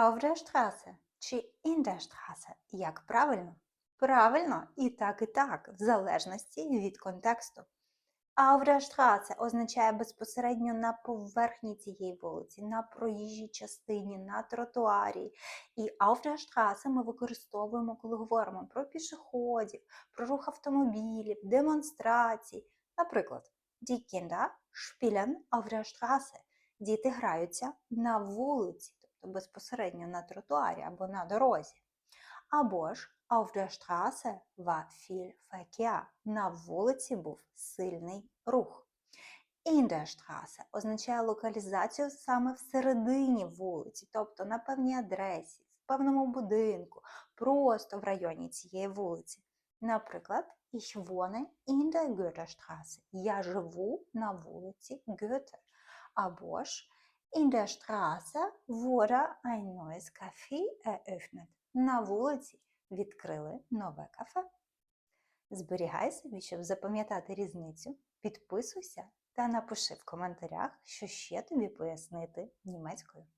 Auf der Straße чи in der Straße? Як правильно? Правильно, і так, і так, в залежності від контексту. Auf der Straße означає безпосередньо на поверхні цієї вулиці, на проїжджій частині, на тротуарі. І auf der Straße ми використовуємо, коли говоримо про пішоходів, про рух автомобілів, демонстрацій. Наприклад, Die Kinder spielen auf der Straße. Діти граються на вулиці, тобто безпосередньо на тротуарі або на дорозі. Або ж auf der Straße war viel Verkehr. На вулиці був сильний рух. In der Straße означає локалізацію саме всередині вулиці, тобто на певній адресі, в певному будинку, просто в районі цієї вулиці. Наприклад, ich wohne in der Goethestraße. Я живу на вулиці Goethe. Або ж in der Straße wurde ein neues Café eröffnet. На вулиці відкрили нове кафе. Зберігай собі, щоб запам'ятати різницю, підписуйся та напиши в коментарях, що ще тобі пояснити німецькою.